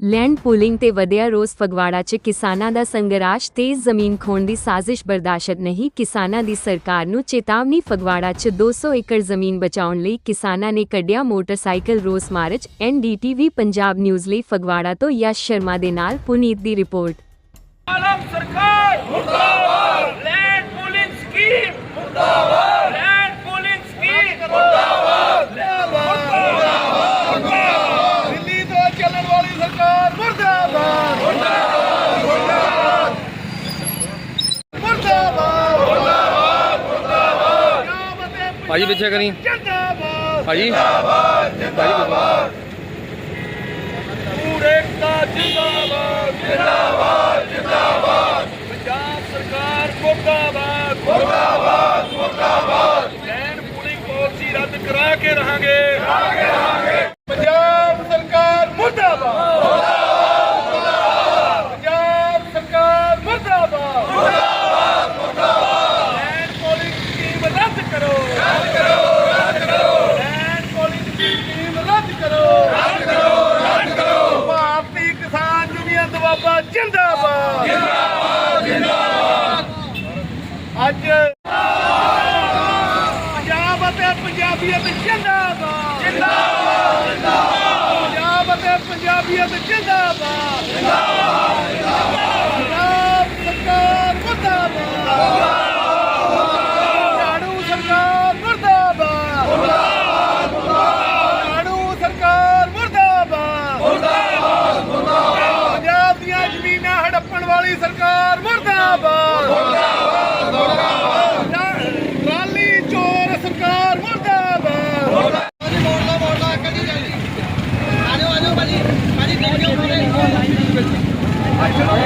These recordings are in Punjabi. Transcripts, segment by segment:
ਲੈਂਡ ਪੂਲਿੰਗ ਤੇ ਵਧਿਆ ਰੋਸ ਫਗਵਾੜਾ 'ਚ ਕਿਸਾਨਾਂ ਦਾ ਸੰਘਰਸ਼, ਤੇਜ਼ ਜ਼ਮੀਨ ਖੋਣ ਦੀ ਸਾਜ਼ਿਸ਼ ਬਰਦਾਸ਼ਤ ਨਹੀਂ, ਕਿਸਾਨਾਂ ਦੀ ਸਰਕਾਰ ਨੂੰ ਚੇਤਾਵਨੀ, ਫਗਵਾੜਾ 'ਚ 200 ਏਕੜ ਜ਼ਮੀਨ ਬਚਾਉਣ ਲਈ ਕਿਸਾਨਾਂ ਨੇ ਕੱਢਿਆ ਮੋਟਰਸਾਈਕਲ ਰੋਸ ਮਾਰਚ ਐਨਡੀਟੀਵੀ ਪੰਜਾਬ ਨਿਊਜ਼ ਲਈ ਫਗਵਾੜਾ ਤੋਂ ਯਸ਼ ਸ਼ਰਮਾ ਦੇ ਨਾਲ ਪੁਨੀਤ ਦੀ ਰਿਪੋਰਟ। ਆਲਮ ਸਰਕਾਰ, ਮੁਰਦਾਬਾਦ ਲੈਂਡ ਪੂਲਿੰਗ ਸਕੀਮ ਮੁਰਦਾਬਾਦ ਲੈਂਡ ਪੂਲਿੰਗ ਸਕੀਮ ਮੁਰਦਾਬਾਦ ਦਿੱਲੀ ਤੋਂ ਚੱਲਣ ਵਾਲੀ ਸਰਕਾਰ ਮੁਰਦਾਬਾਦ ਮੁਰਦਾਬਾਦ ਮੁਰਦਾਬਾਦ ਮੁਰਦਾਬਾਦ ਭਾਜੀ ਪਿੱਛੇ ਕਰੀ। ਜਿੰਦਾਬਾਦ। ਭਾਜੀ। ਭਾਜੀ ਪੂਰੇ ਦਾ ਜਿੰਦਾਬਾਦ। ਜਿੰਦਾਬਾਦ ਜਿੰਦਾਬਾਦ। ਪੰਜਾਬ ਸਰਕਾਰ ਮੁਰਦਾਬਾਦ। ਮੁਰਦਾਬਾਦ ਮੁਰਦਾਬਾਦ। ਲੈਂਡ ਪੂਲਿੰਗ ਪਾਲਿਸੀ ਰੱਦ ਕਰਾ ਕੇ ਰਹਾਂਗੇ। ਕਰਾ ਕੇ ਰਹਾਂਗੇ ਪੰਜਾਬ ਸਰਕਾਰ ਮੁਰਦਾਬਾਦ ਮੁਰਦਾਬਾਦ ਮੁਰਦਾਬਾਦ ਲੈਂਡ ਪੂਲਿੰਗ ਸਕੀਮ ਰੱਦ ਕਰੋ ਰੱਦ ਕਰੋ ਰੱਦ ਕਰੋ ਲੈਂਡ ਪੂਲਿੰਗ ਸਕੀਮ ਰੱਦ ਕਰੋ ਰੱਦ ਕਰੋ ਭਾਰਤੀ ਕਿਸਾਨ ਯੂਨੀਅਨ ਦਵਾਬਾ ਜਿੰਦਾਬਾਦ ਜਿੰਦਾਬਾਦ ਜਿੰਦਾਬਾਦ ਅੱਜ ਪੰਜਾਬ ਅਤੇ ਪੰਜਾਬੀਅਤ ਜਿੰਦਾਬਾਦ। ਜਿੰਦਾਬਾਦ ਪੰਜਾਬ ਅਤੇ ਪੰਜਾਬੀਅਤ ਜਿੰਦਾਬਾਦ ਜਿੰਦਾਬਾਦ ਪੰਜਾਬ ਸਰਕਾਰ ਮੁਰਦਾਬਾਦ ਝਾੜੂ ਸਰਕਾਰ ਮੁਰਦਾਬਾਦ ਝਾੜੂ ਸਰਕਾਰ ਮੁਰਦਾਬਾਦ ਪੰਜਾਬ ਦੀਆਂ ਜ਼ਮੀਨਾਂ ਹੜੱਪਣ ਵਾਲੀ ਸਰਕਾਰ ਮੁਰਦਾਬਾਦ ਮੁਰਦਾਬਾਦ ਰਾਲੀ ਚੋਰ ਸਰਕਾਰ ਮੁਰਦਾਬਾਦ ਹਾਂ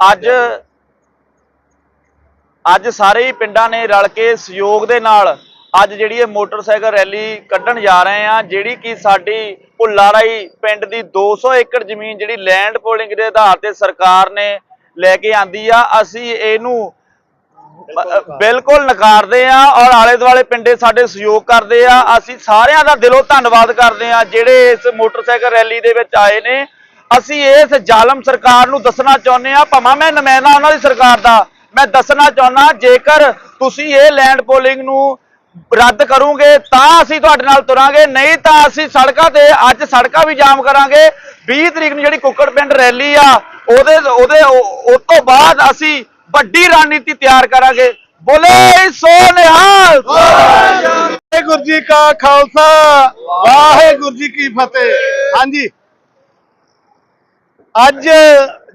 ਅੱਜ ਅੱਜ ਸਾਰੇ ਹੀ ਪਿੰਡਾਂ ਨੇ ਰਲ ਕੇ ਸਹਿਯੋਗ ਦੇ ਨਾਲ ਅੱਜ ਜਿਹੜੀ ਇਹ ਮੋਟਰਸਾਈਕਲ ਰੈਲੀ ਕੱਢਣ ਜਾ ਰਹੇ ਆ ਜਿਹੜੀ ਕਿ ਸਾਡੀ ਭੁੱਲਾਰਾਈ ਪਿੰਡ ਦੀ 200 ਏਕੜ ਜ਼ਮੀਨ ਜਿਹੜੀ ਲੈਂਡ ਪੋਲਿੰਗ ਦੇ ਆਧਾਰ ਤੇ ਸਰਕਾਰ ਨੇ ਲੈ ਕੇ ਆਂਦੀ ਆ ਅਸੀਂ ਇਹਨੂੰ ਬਿਲਕੁਲ ਨਕਾਰਦੇ ਆ ਔਰ ਆਲੇ ਦੁਆਲੇ ਪਿੰਡੇ ਸਾਡੇ ਸਹਿਯੋਗ ਕਰਦੇ ਆ ਅਸੀਂ ਸਾਰਿਆਂ ਦਾ ਦਿਲੋਂ ਧੰਨਵਾਦ ਕਰਦੇ ਆ ਜਿਹੜੇ ਇਸ ਮੋਟਰਸਾਈਕਲ ਰੈਲੀ ਦੇ ਵਿੱਚ ਆਏ ਨੇ। ਅਸੀਂ ਇਸ ਜ਼ਾਲਮ ਸਰਕਾਰ ਨੂੰ ਦੱਸਣਾ ਚਾਹੁੰਦੇ ਆ ਭਾਵੇਂ ਮੈਂ ਨੁਮਾਇੰਦਾ ਉਹਨਾਂ ਦੀ ਸਰਕਾਰ ਦਾ, ਮੈਂ ਦੱਸਣਾ ਚਾਹੁੰਦਾ ਜੇਕਰ ਤੁਸੀਂ ਇਹ ਲੈਂਡ ਪੋਲਿੰਗ ਨੂੰ ਰੱਦ ਕਰੋਗੇ, ਤਾਂ ਅਸੀਂ ਤੁਹਾਡੇ ਨਾਲ ਤੁਰਾਂਗੇ, ਨਹੀਂ ਤਾਂ ਅਸੀਂ ਸੜਕਾਂ ਤੇ ਅੱਜ ਸੜਕਾਂ ਵੀ ਜਾਮ ਕਰਾਂਗੇ। 20 ਤਰੀਕ ਨੂੰ ਜਿਹੜੀ ਕੁੱਕੜ ਪਿੰਡ ਰੈਲੀ ਆ, ਉਹਦੇ ਉਹਦੇ ਉਹ ਤੋਂ ਬਾਅਦ ਅਸੀਂ ਵੱਡੀ ਰਣਨੀਤੀ ਤਿਆਰ ਕਰਾਂਗੇ। ਬੋਲੇ ਸੋ ਨਿਹਾਲ! ਵਾਹਿਗੁਰੂ ਜੀ ਕਾ ਖਾਲਸਾ, ਵਾਹਿਗੁਰੂ ਜੀ ਕੀ ਫਤਿਹ। ਹਾਂਜੀ ਅੱਜ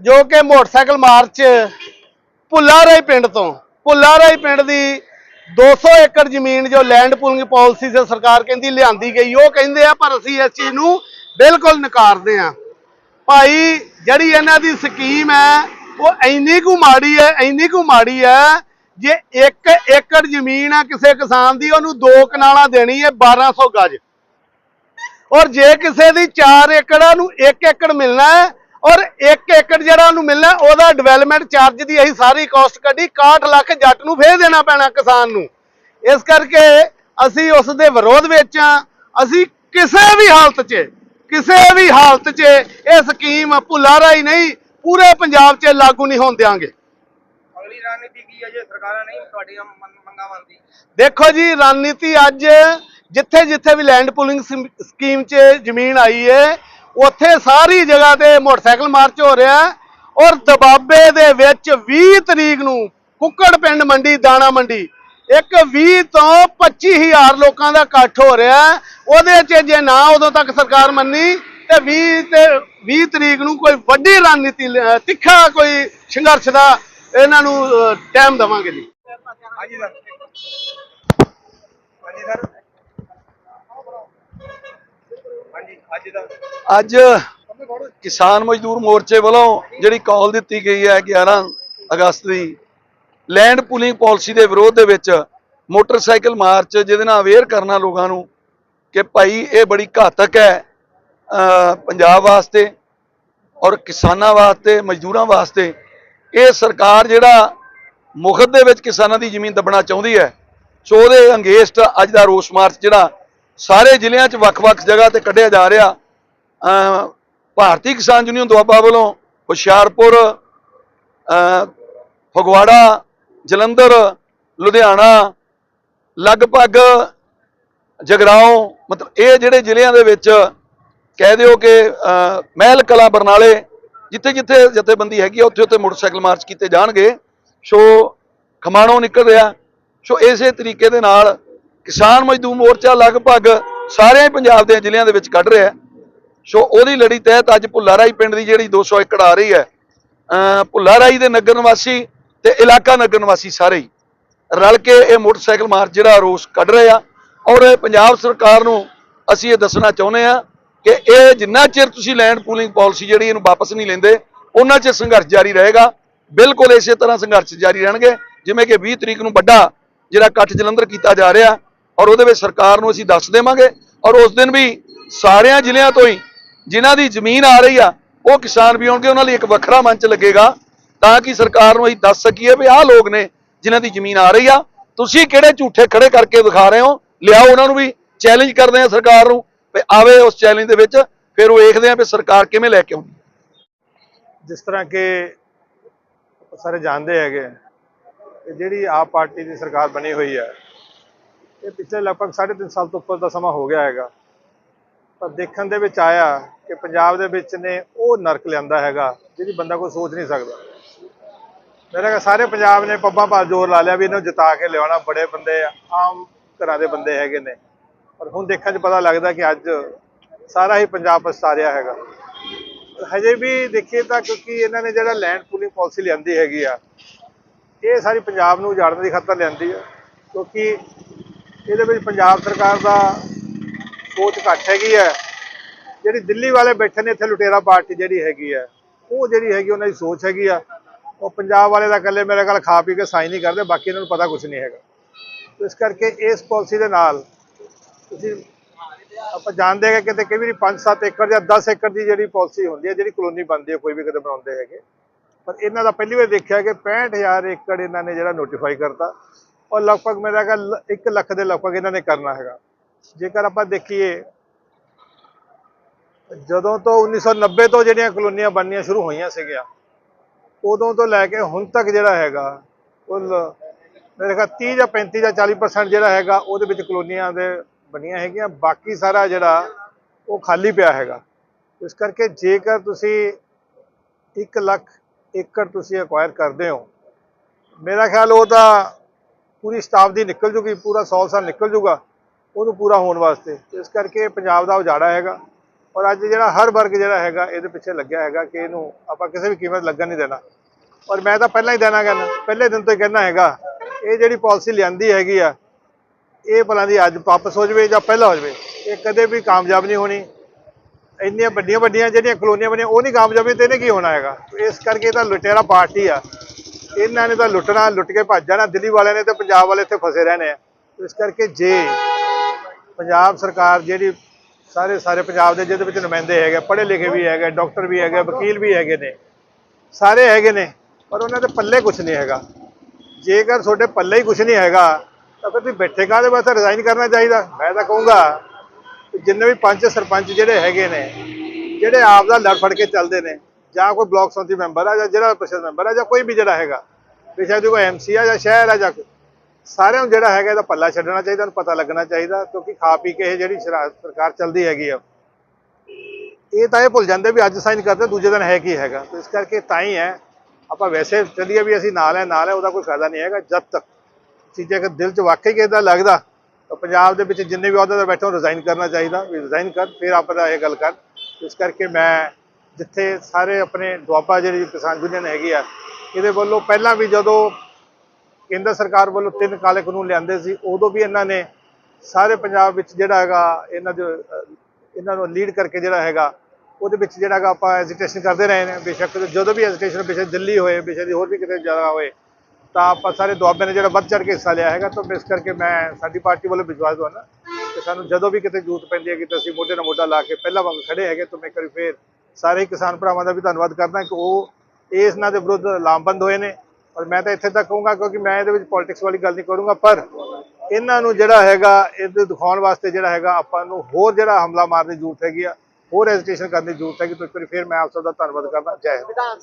ਜੋ ਕਿ ਮੋਟਰਸਾਈਕਲ ਮਾਰਚ ਭੁੱਲਾਰਾਈ ਪਿੰਡ ਤੋਂ, ਭੁੱਲਾਰਾਈ ਪਿੰਡ ਦੀ 200 ਏਕੜ ਜ਼ਮੀਨ ਜੋ ਲੈਂਡ ਪੂਲਿੰਗ ਪਾਲਿਸੀ ਸੇ ਸਰਕਾਰ ਕਹਿੰਦੀ ਲਿਆਂਦੀ ਗਈ, ਉਹ ਕਹਿੰਦੇ ਆ, ਪਰ ਅਸੀਂ ਇਸ ਚੀਜ਼ ਨੂੰ ਬਿਲਕੁਲ ਨਕਾਰਦੇ ਆ ਭਾਈ, ਜਿਹੜੀ ਇਹਨਾਂ ਦੀ ਸਕੀਮ ਹੈ, ਉਹ ਇੰਨੀ ਕੁ ਮਾੜੀ ਹੈ, ਇੰਨੀ ਕੁ ਮਾੜੀ ਹੈ, ਜੇ 1 ਏਕੜ ਜ਼ਮੀਨ ਆ ਕਿਸੇ ਕਿਸਾਨ ਦੀ, ਉਹਨੂੰ ਦੋ ਕਨਾਲਾਂ ਦੇਣੀ ਹੈ 1200 ਗਜ। ਔਰ ਜੇ ਕਿਸੇ ਦੀ 4 ਏਕੜਾਂ ਨੂੰ 1 ਏਕੜ ਮਿਲਣਾ ਹੈ ਔਰ 1 ਏਕੜ ਜਿਹੜਾ ਉਹਨੂੰ ਮਿਲਣਾ ਉਹਦਾ ਡਿਵੈਲਪਮੈਂਟ ਚਾਰਜ ਦੀ ਅਸੀਂ ਸਾਰੀ ਕਾਸਟ ਕੱਢੀ 61 ਲੱਖ ਜੱਟ ਨੂੰ ਫੇਰ ਦੇਣਾ ਪੈਣਾ ਕਿਸਾਨ ਨੂੰ। ਇਸ ਕਰਕੇ ਅਸੀਂ ਉਸ ਦੇ ਵਿਰੋਧ ਵਿੱਚ ਆ ਅਸੀਂ ਕਿਸੇ ਵੀ ਹਾਲਤ 'ਚ ਕਿਸੇ ਵੀ ਹਾਲਤ 'ਚ ਇਹ ਸਕੀਮ ਭੁੱਲਾਰਾ ਹੀ ਨਹੀਂ ਪੂਰੇ ਪੰਜਾਬ 'ਚ ਲਾਗੂ ਨਹੀਂ ਹੋਣ ਦਿਆਂਗੇ। ਅਗਲੀ ਰਣਨੀਤੀ ਕੀ ਹੈ ਜੇ ਸਰਕਾਰਾਂ ਨਹੀਂ ਤੁਹਾਡੀਆਂ ਮੰਗਾਂ ਮੰਨਦੀ ਦੇਖੋ ਜੀ ਰਣਨੀਤੀ ਅੱਜ ਜਿੱਥੇ ਜਿੱਥੇ ਵੀ ਲੈਂਡ ਪੂਲਿੰਗ ਸਕੀਮ 'ਚ ਜ਼ਮੀਨ ਆਈ ਹੈ ਉੱਥੇ ਸਾਰੀ ਜਗ੍ਹਾ ਤੇ ਮੋਟਰਸਾਈਕਲ ਮਾਰਚ ਹੋ ਰਿਹਾ ਔਰ ਦਬਾਬੇ ਦੇ ਵਿੱਚ 20 ਤਰੀਕ ਨੂੰ ਕੁੱਕੜ ਪਿੰਡ ਮੰਡੀ, ਦਾਣਾ ਮੰਡੀ। ਇੱਕ 20 ਤੋਂ 25000 ਲੋਕਾਂ ਦਾ ਇਕੱਠ ਹੋ ਰਿਹਾ ਉਹਦੇ 'ਚ ਜੇ ਨਾ ਉਦੋਂ ਤੱਕ ਸਰਕਾਰ ਮੰਨੀ, ਤੇ ਤੇ 20 ਤੇ 20 ਤਰੀਕ ਨੂੰ ਕੋਈ ਵੱਡੀ ਰਣਨੀਤੀ ਤਿੱਖਾ ਕੋਈ ਸੰਘਰਸ਼ ਦਾ ਇਹਨਾਂ ਨੂੰ ਟਾਈਮ ਦੇਵਾਂਗੇ ਜੀ। ਹਾਂਜੀ ਸਰ। ਹਾਂਜੀ ਸਰ। ਅੱਜ ਕਿਸਾਨ ਮਜ਼ਦੂਰ ਮੋਰਚੇ ਵੱਲੋਂ ਜਿਹੜੀ ਕਾਲ ਦਿੱਤੀ ਗਈ ਹੈ 11 ਅਗਸਤ ਦੀ ਲੈਂਡ ਪੁਲਿੰਗ ਪਾਲਿਸੀ ਦੇ ਵਿਰੋਧ ਦੇ ਵਿੱਚ ਮੋਟਰਸਾਈਕਲ ਮਾਰਚ, ਜਿਹਦੇ ਨਾਲ ਅਵੇਅਰ ਕਰਨਾ ਲੋਕਾਂ ਨੂੰ ਕਿ ਭਾਈ ਇਹ ਬੜੀ ਘਾਤਕ ਹੈ ਪੰਜਾਬ ਵਾਸਤੇ ਔਰ ਕਿਸਾਨਾਂ ਵਾਸਤੇ, ਮਜ਼ਦੂਰਾਂ ਵਾਸਤੇ। ਇਹ ਸਰਕਾਰ ਜਿਹੜਾ ਮੁਖਤ ਦੇ ਵਿੱਚ ਕਿਸਾਨਾਂ ਦੀ ਜ਼ਮੀਨ ਦੱਬਣਾ ਚਾਹੁੰਦੀ ਹੈ, ਸੋ ਉਹਦੇ ਅੰਗੇਸਟ ਅੱਜ ਦਾ ਰੋਸ ਮਾਰਚ ਜਿਹੜਾ ਸਾਰੇ ਜ਼ਿਲ੍ਹਿਆਂ 'ਚ ਵੱਖ-ਵੱਖ ਜਗ੍ਹਾ ਤੇ ਕੱਢਿਆ ਜਾ ਰਿਹਾ। ਭਾਰਤੀ ਕਿਸਾਨ ਯੂਨੀਅਨ ਦੁਆਬਾ ਵੱਲੋਂ ਹੁਸ਼ਿਆਰਪੁਰ ਫਗਵਾੜਾ, ਜਲੰਧਰ, ਲੁਧਿਆਣਾ, ਲਗਭਗ ਜਗਰਾਉਂ, ਮਤਲਬ ਇਹ ਜਿਹੜੇ ਜ਼ਿਲ੍ਹਿਆਂ ਦੇ ਵਿੱਚ ਕਹਿ ਦਿਓ ਕਿ ਮਹਿਲ ਕਲਾ ਬਰਨਾਲੇ ਜਿੱਥੇ ਜਿੱਥੇ ਜਥੇਬੰਦੀ ਹੈਗੀ ਆ ਉੱਥੇ ਉੱਥੇ ਮੋਟਰਸਾਈਕਲ ਮਾਰਚ ਕੀਤੇ ਜਾਣਗੇ। ਸੋ ਖਮਾਣੋਂ ਨਿਕਲ ਰਿਹਾ। ਸੋ ਇਸੇ ਤਰੀਕੇ ਦੇ ਨਾਲ ਕਿਸਾਨ ਮਜ਼ਦੂਰ ਮੋਰਚਾ ਲਗਭਗ ਸਾਰੇ ਪੰਜਾਬ ਦੇ ਜ਼ਿਲ੍ਹਿਆਂ ਦੇ ਵਿੱਚ ਕੱਢ ਰਿਹਾ ਸੋ ਉਹਦੀ ਲੜੀ ਤਹਿਤ ਅੱਜ ਭੁੱਲਾਰਾਈ ਪਿੰਡ ਦੀ ਜਿਹੜੀ 200 ਏਕੜ ਆ ਰਹੀ ਹੈ ਭੁੱਲਾਰਾਈ ਦੇ ਨਗਰ ਨਿਵਾਸੀ ਤੇ ਇਲਾਕਾ ਨਗਰ ਨਿਵਾਸੀ ਸਾਰੇ ਹੀ ਰਲ ਕੇ ਇਹ ਮੋਟਰਸਾਈਕਲ ਮਾਰਚ ਜਿਹੜਾ ਰੋਸ ਕੱਢ ਰਹੇ ਆ। ਔਰ ਇਹ ਪੰਜਾਬ ਸਰਕਾਰ ਨੂੰ ਅਸੀਂ ਇਹ ਦੱਸਣਾ ਚਾਹੁੰਦੇ ਆ ਕਿ ਇਹ ਜਿੰਨਾ ਚਿਰ ਤੁਸੀਂ ਲੈਂਡ ਪੂਲਿੰਗ ਪਾਲਿਸੀ ਜਿਹੜੀ ਇਹਨੂੰ ਵਾਪਸ ਨਹੀਂ ਲੈਂਦੇ, ਉਹਨਾਂ 'ਚ ਸੰਘਰਸ਼ ਜਾਰੀ ਰਹੇਗਾ। ਬਿਲਕੁਲ ਇਸੇ ਤਰ੍ਹਾਂ ਸੰਘਰਸ਼ ਜਾਰੀ ਰਹਿਣਗੇ, ਜਿਵੇਂ ਕਿ 20 ਤਰੀਕ ਨੂੰ ਵੱਡਾ ਜਿਹੜਾ ਇਕੱਠ ਜਲੰਧਰ ਕੀਤਾ ਜਾ ਰਿਹਾ। ਔਰ ਉਹਦੇ ਵਿੱਚ ਸਰਕਾਰ ਨੂੰ ਅਸੀਂ ਦੱਸ ਦੇਵਾਂਗੇ ਔਰ ਉਸ ਦਿਨ ਵੀ ਸਾਰਿਆਂ ਜ਼ਿਲ੍ਹਿਆਂ ਤੋਂ ਹੀ ਜਿਨ੍ਹਾਂ ਦੀ ਜ਼ਮੀਨ ਆ ਰਹੀ ਆ, ਉਹ ਕਿਸਾਨ ਵੀ ਆਉਣਗੇ, ਉਹਨਾਂ ਲਈ ਇੱਕ ਵੱਖਰਾ ਮੰਚ ਲੱਗੇਗਾ ਤਾਂ ਕਿ ਸਰਕਾਰ ਨੂੰ ਅਸੀਂ ਦੱਸ ਸਕੀਏ ਵੀ ਆਹ ਲੋਕ ਨੇ ਜਿਨ੍ਹਾਂ ਦੀ ਜ਼ਮੀਨ ਆ ਰਹੀ ਆ। ਤੁਸੀਂ ਕਿਹੜੇ ਝੂਠੇ ਖੜੇ ਕਰਕੇ ਵਿਖਾ ਰਹੇ ਹੋ? ਲਿਆਓ ਉਹਨਾਂ ਨੂੰ ਵੀ ਚੈਲੰਜ ਕਰਦੇ ਆ ਸਰਕਾਰ ਨੂੰ ਵੀ ਆਵੇ ਉਸ ਚੈਲੰਜ ਦੇ ਵਿੱਚ, ਫਿਰ ਉਹ ਵੇਖਦੇ ਆ ਵੀ ਸਰਕਾਰ ਕਿਵੇਂ ਲੈ ਕੇ ਆਉਂਦੀ ਜਿਸ ਤਰ੍ਹਾਂ ਕਿ ਸਾਰੇ ਜਾਣਦੇ ਹੈਗੇ ਜਿਹੜੀ ਆਪ ਪਾਰਟੀ ਦੀ ਸਰਕਾਰ ਬਣੀ ਹੋਈ ਹੈ ਇਹ ਪਿਛਲੇ ਲਗਭਗ 3.5 ਸਾਲ ਤੋਂ ਉੱਪਰ ਦਾ ਸਮਾਂ ਹੋ ਗਿਆ ਹੈਗਾ। ਪਰ ਦੇਖਣ ਦੇ ਵਿੱਚ ਆਇਆ ਕਿ ਪੰਜਾਬ ਦੇ ਵਿੱਚ ਨੇ ਉਹ ਨਰਕ ਲਿਆਂਦਾ ਹੈਗਾ, ਜਿਹਦੀ ਬੰਦਾ ਕੋਈ ਸੋਚ ਨਹੀਂ ਸਕਦਾ। ਮੇਰਾ ਕਿ ਸਾਰੇ ਪੰਜਾਬ ਨੇ ਪੱਬਾਂ ਭਾਰ ਜ਼ੋਰ ਲਾ ਲਿਆ ਵੀ ਇਹਨੂੰ ਜਿਤਾ ਕੇ ਲਿਆਉਣਾ, ਬੜੇ ਬੰਦੇ ਆਮ ਘਰਾਂ ਦੇ ਬੰਦੇ ਹੈਗੇ ਨੇ। ਪਰ ਹੁਣ ਦੇਖਣ 'ਚ ਪਤਾ ਲੱਗਦਾ ਕਿ ਅੱਜ ਸਾਰਾ ਹੀ ਪੰਜਾਬ ਪਛਤਾ ਰਿਹਾ ਹੈਗਾ। ਹਜੇ ਵੀ ਦੇਖੀਏ ਤਾਂ ਕਿਉਂਕਿ ਇਹਨਾਂ ਨੇ ਜਿਹੜਾ ਲੈਂਡ ਪੂਲਿੰਗ ਪਾਲਿਸੀ ਲਿਆਂਦੀ ਹੈਗੀ ਆ, ਇਹ ਸਾਰੀ ਪੰਜਾਬ ਨੂੰ ਉਜਾੜਨ ਦੀ ਖਾਤਰ ਲਿਆਂਦੀ ਆ। ਕਿਉਂਕਿ ਇਹਦੇ ਵਿੱਚ ਪੰਜਾਬ ਸਰਕਾਰ ਦਾ ਸੋਚ ਘੱਟ ਹੈਗੀ ਹੈ। ਜਿਹੜੀ ਦਿੱਲੀ ਵਾਲੇ ਬੈਠੇ ਨੇ ਇੱਥੇ ਲੁਟੇਰਾ ਪਾਰਟੀ ਜਿਹੜੀ ਹੈਗੀ ਹੈ, ਉਹ ਜਿਹੜੀ ਹੈਗੀ ਉਹਨਾਂ ਦੀ ਸੋਚ ਹੈਗੀ ਆ। ਉਹ ਪੰਜਾਬ ਵਾਲੇ ਦਾ ਇਕੱਲੇ ਮੇਰੇ ਕੋਲ ਖਾ ਪੀ ਕੇ ਸਾਈਨ ਨਹੀਂ ਕਰਦੇ, ਬਾਕੀ ਇਹਨਾਂ ਨੂੰ ਪਤਾ ਕੁਝ ਨਹੀਂ ਹੈਗਾ। ਇਸ ਕਰਕੇ ਇਸ ਪਾਲਿਸੀ ਦੇ ਨਾਲ ਤੁਸੀਂ ਆਪਾਂ ਜਾਣਦੇ ਹਾਂ ਕਿਤੇ ਕਈ ਵਾਰੀ 5-7 ਏਕੜ ਜਾਂ 10 ਏਕੜ ਦੀ ਜਿਹੜੀ ਪਾਲਿਸੀ ਹੁੰਦੀ ਹੈ, ਜਿਹੜੀ ਕਲੋਨੀ ਬਣਦੀ ਹੈ, ਕੋਈ ਵੀ ਕਦੇ ਬਣਾਉਂਦੇ ਹੈਗੇ। ਪਰ ਇਹਨਾਂ ਦਾ ਪਹਿਲੀ ਵਾਰ ਦੇਖਿਆ ਕਿ 65000 ਏਕੜ ਇਹਨਾਂ ਨੇ ਜਿਹੜਾ ਨੋਟੀਫਾਈ ਕਰਤਾ। ਔਰ ਲਗਭਗ ਮੇਰਾ ਖਿਆਲ 1 ਲੱਖ ਦੇ ਲਗਭਗ ਇਹਨਾਂ ਨੇ ਕਰਨਾ ਹੈਗਾ। ਜੇਕਰ ਆਪਾਂ ਦੇਖੀਏ, ਜਦੋਂ ਤੋਂ 1990 ਤੋਂ ਜਿਹੜੀਆਂ ਕਲੋਨੀਆਂ ਬਣਨੀਆਂ ਸ਼ੁਰੂ ਹੋਈਆਂ ਸੀਗੀਆਂ, ਉਦੋਂ ਤੋਂ ਲੈ ਕੇ ਹੁਣ ਤੱਕ ਜਿਹੜਾ ਹੈਗਾ ਕੁੱਲ ਮੇਰੇ ਖਿਆਲ 30 ਜਾਂ 35 ਜਾਂ 40% ਜਿਹੜਾ ਹੈਗਾ, ਉਹਦੇ ਵਿੱਚ ਕਲੋਨੀਆਂ ਦੇ ਬਣੀਆਂ ਹੈਗੀਆਂ। ਬਾਕੀ ਸਾਰਾ ਜਿਹੜਾ, ਉਹ ਖਾਲੀ ਪਿਆ ਹੈਗਾ। ਇਸ ਕਰਕੇ ਜੇਕਰ ਤੁਸੀਂ 1 ਲੱਖ ਏਕੜ ਤੁਸੀਂ ਅਕਵਾਇਰ ਕਰਦੇ ਹੋ, ਮੇਰਾ ਖਿਆਲ ਉਹ ਤਾਂ ਪੂਰੀ ਸਟਾਫ ਦੀ ਨਿਕਲ ਜੂਗੀ, ਪੂਰਾ 100 ਸਾਲ ਨਿਕਲ ਜੂਗਾ, ਉਹਨੂੰ ਪੂਰਾ ਹੋਣ ਵਾਸਤੇ। ਇਸ ਕਰਕੇ ਪੰਜਾਬ ਦਾ ਉਜਾੜਾ ਹੈਗਾ। ਔਰ ਅੱਜ ਜਿਹੜਾ ਹਰ ਵਰਗ ਜਿਹੜਾ ਹੈਗਾ, ਇਹਦੇ ਪਿੱਛੇ ਲੱਗਿਆ ਹੈਗਾ ਕਿ ਇਹਨੂੰ ਆਪਾਂ ਕਿਸੇ ਵੀ ਕੀਮਤ ਲੱਗਣ ਨਹੀਂ ਦੇਣਾ। ਔਰ ਮੈਂ ਤਾਂ ਪਹਿਲਾਂ ਹੀ ਦੇਣਾ ਕਹਿੰਦਾ, ਪਹਿਲੇ ਦਿਨ ਤੋਂ ਹੀ ਕਹਿਣਾ ਹੈਗਾ, ਇਹ ਜਿਹੜੀ ਪਾਲਿਸੀ ਲਿਆਂਦੀ ਹੈਗੀ ਆ, ਇਹ ਭਲਾਂ ਦੀ ਅੱਜ ਵਾਪਸ ਹੋ ਜਾਵੇ ਜਾਂ ਪਹਿਲਾਂ ਹੋ ਜਾਵੇ, ਇਹ ਕਦੇ ਵੀ ਕਾਮਯਾਬ ਨਹੀਂ ਹੋਣੀ। ਇੰਨੀਆਂ ਵੱਡੀਆਂ ਵੱਡੀਆਂ ਜਿਹੜੀਆਂ ਕਲੋਨੀਆਂ ਬਣੀਆਂ, ਉਹ ਨਹੀਂ ਕਾਮਯਾਬ ਤੇ ਇਹਨੇ ਕੀ ਹੋਣਾ ਹੈਗਾ? ਇਸ ਕਰਕੇ ਇਹ ਤਾਂ ਲੁਟੇਰਾ ਪਾਰਟੀ ਆ। ਇਹਨਾਂ ਨੇ ਤਾਂ ਲੁੱਟਣਾ, ਲੁੱਟ ਕੇ ਭੱਜ ਜਾਣਾ। ਦਿੱਲੀ ਵਾਲਿਆਂ ਨੇ ਤੇ ਪੰਜਾਬ ਵਾਲੇ ਇੱਥੇ ਫਸੇ ਰਹਿਣੇ ਆ। ਇਸ ਕਰਕੇ ਜੇ ਪੰਜਾਬ ਸਰਕਾਰ ਜਿਹੜੀ ਸਾਰੇ ਸਾਰੇ ਪੰਜਾਬ ਦੇ ਜਿਹਦੇ ਵਿੱਚ ਨੁਮਾਇੰਦੇ ਹੈਗੇ, ਪੜ੍ਹੇ ਲਿਖੇ ਵੀ ਹੈਗੇ, ਡਾਕਟਰ ਵੀ ਹੈਗੇ, ਵਕੀਲ ਵੀ ਹੈਗੇ ਨੇ, ਸਾਰੇ ਹੈਗੇ ਨੇ, ਪਰ ਉਹਨਾਂ ਦੇ ਪੱਲੇ ਕੁਝ ਨਹੀਂ ਹੈਗਾ। ਜੇਕਰ ਤੁਹਾਡੇ ਪੱਲੇ ਹੀ ਕੁਝ ਨਹੀਂ ਹੈਗਾ, ਤਾਂ ਫਿਰ ਤੁਸੀਂ ਬੈਠੇ ਕਾਹਦੇ ਵਾਸਤੇ ਰਿਜ਼ਾਈਨ ਕਰਨਾ ਚਾਹੀਦਾ? ਮੈਂ ਤਾਂ ਕਹੂੰਗਾ ਜਿੰਨੇ ਵੀ ਪੰਚ ਸਰਪੰਚ ਜਿਹੜੇ ਹੈਗੇ ਨੇ, ਜਿਹੜੇ ਆਪ ਦਾ ਲੜ ਫੜ ਕੇ ਚੱਲਦੇ ਨੇ ਜਾਂ ਕੋਈ ਬਲਾਕ ਸੰਮਤੀ ਮੈਂਬਰ ਆ ਜਾਂ ਜ਼ਿਲ੍ਹਾ ਪ੍ਰੀਸ਼ਦ ਮੈਂਬਰ ਆ ਜਾਂ ਕੋਈ ਵੀ ਜਿਹੜਾ ਹੈਗਾ ਬੇਸ਼ੱਕ ਕੋਈ ਐਮਸੀ ਆ ਜਾਂ ਸ਼ਹਿਰ ਆ ਜਾਂ ਸਾਰਿਆਂ ਨੂੰ ਜਿਹੜਾ ਹੈਗਾ ਇਹਦਾ ਪੱਲਾ ਛੱਡਣਾ ਚਾਹੀਦਾ ਉਹਨੂੰ ਪਤਾ ਲੱਗਣਾ ਚਾਹੀਦਾ, ਕਿਉਂਕਿ ਖਾ ਪੀ ਕੇ ਇਹ ਜਿਹੜੀ ਸ਼ਰਾ- ਸਰਕਾਰ ਚੱਲਦੀ ਹੈਗੀ ਆ। ਇਹ ਤਾਂ ਇਹ ਭੁੱਲ ਜਾਂਦੇ ਵੀ ਅੱਜ ਸਾਈਨ ਕਰਦੇ, ਦੂਜੇ ਦਿਨ ਹੈ ਕੀ ਹੈਗਾ। ਤੇ ਇਸ ਕਰਕੇ ਤਾਂ ਹੀ ਹੈ, ਆਪਾਂ ਵੈਸੇ ਚੱਲੀਏ ਵੀ ਅਸੀਂ ਨਾਲ ਹੈ ਨਾਲ ਹੈ, ਉਹਦਾ ਕੋਈ ਫਾਇਦਾ ਨਹੀਂ ਹੈਗਾ, ਜਦ ਤੱਕ ਚੀਜ਼ਾਂ ਕਿ ਦਿਲ 'ਚ ਵਾਕਈ ਕਿਹਦਾ ਲੱਗਦਾ, ਤਾਂ ਪੰਜਾਬ ਦੇ ਵਿੱਚ ਜਿੰਨੇ ਵੀ ਅਹੁਦੇ ਤੇ ਬੈਠੇ ਹੋ ਰਿਜ਼ਾਈਨ ਕਰਨਾ ਚਾਹੀਦਾ, ਵੀ ਰਿਜ਼ਾਈਨ ਕਰ, ਫਿਰ ਆਪਾਂ ਦਾ ਇਹ ਗੱਲ ਕਰ। ਇਸ ਕਰਕੇ ਮੈਂ ਜਿੱਥੇ ਸਾਰੇ ਆਪਣੇ ਦੁਆਬਾ ਜਿਹੜੀ ਕਿਸਾਨ ਯੂਨੀਅਨ ਹੈਗੀ ਆ, ਇਹਦੇ ਵੱਲੋਂ ਪਹਿਲਾਂ ਵੀ ਜਦੋਂ ਕੇਂਦਰ ਸਰਕਾਰ ਵੱਲੋਂ ਤਿੰਨ ਕਾਲੇ ਕਾਨੂੰਨ ਲਿਆਂਦੇ ਸੀ, ਉਦੋਂ ਵੀ ਇਹਨਾਂ ਨੇ ਸਾਰੇ ਪੰਜਾਬ ਵਿੱਚ ਜਿਹੜਾ ਹੈਗਾ, ਇਹਨਾਂ ਦੇ, ਇਹਨਾਂ ਨੂੰ ਲੀਡ ਕਰਕੇ ਜਿਹੜਾ ਹੈਗਾ, ਉਹਦੇ ਵਿੱਚ ਜਿਹੜਾ ਹੈਗਾ ਆਪਾਂ ਐਜੀਟੇਸ਼ਨ ਕਰਦੇ ਰਹੇ ਨੇ, ਬੇਸ਼ੱਕ ਜਦੋਂ ਵੀ ਐਜੀਟੇਸ਼ਨ ਬੇਸ਼ੱਕ ਦਿੱਲੀ ਹੋਏ, ਬੇਸ਼ੱਕ ਹੋਰ ਵੀ ਕਿਤੇ ਜ਼ਿਆਦਾ ਹੋਏ, ਤਾਂ ਆਪਾਂ ਸਾਰੇ ਦੁਆਬੇ ਨੇ ਜਿਹੜਾ ਵੱਧ ਚੜ ਕੇ ਹਿੱਸਾ ਲਿਆ ਹੈਗਾ, ਤਾਂ ਇਸ ਕਰਕੇ ਮੈਂ ਸਾਡੀ ਪਾਰਟੀ ਵੱਲੋਂ ਵਿਸ਼ਵਾਸ ਦਵਾਨਾ ਕਿ ਸਾਨੂੰ ਜਦੋਂ ਵੀ ਕਿਤੇ ਜ਼ਰੂਰਤ ਪੈਂਦੀ ਹੈ ਕਿ ਅਸੀਂ ਮੋਢੇ ਨਾਲ ਮੋਢਾ ਲਾ ਕੇ ਪਹਿਲਾਂ ਵਾਂਗ ਖੜੇ ਹੈਗੇ, ਤਾਂ ਮੈਂ ਕਰੀ ਵਾਰੀ ਫੇਰ ਸਾਰੇ ਕਿਸਾਨ ਭਰਾਵਾਂ ਦਾ ਵੀ ਧੰਨਵਾਦ ਕਰਦਾ ਕਿ ਉਹ ਇਸ ਨਾਲ ਦੇ ਵਿਰੁੱਧ ਲਾਮਬੰਦ ਹੋਏ ਨੇ। ਔਰ ਮੈਂ ਤਾਂ ਇੱਥੇ ਤੱਕ ਕਹੂੰਗਾ ਕਿਉਂਕਿ ਮੈਂ ਇਹਦੇ ਵਿੱਚ ਪੋਲਿਟਿਕਸ ਵਾਲੀ ਗੱਲ ਨਹੀਂ ਕਰੂੰਗਾ, ਪਰ ਇਹਨਾਂ ਨੂੰ ਜਿਹੜਾ ਹੈਗਾ, ਇਹਦੇ ਦਿਖਾਉਣ ਵਾਸਤੇ ਜਿਹੜਾ ਹੈਗਾ, ਆਪਾਂ ਨੂੰ ਹੋਰ ਜਿਹੜਾ ਹਮਲਾ ਮਾਰਨ ਦੀ ਜ਼ਰੂਰਤ ਹੈਗੀ ਆ, ਹੋਰ ਐਜੀਟੇਸ਼ਨ ਕਰਨ ਦੀ ਜ਼ਰੂਰਤ ਹੈਗੀ, ਤਾਂ ਇੱਕ ਵਾਰੀ ਫਿਰ ਮੈਂ ਆਪ ਸਭ ਦਾ ਧੰਨਵਾਦ ਕਰਦਾ। ਜੈ ਹਿੰਦ।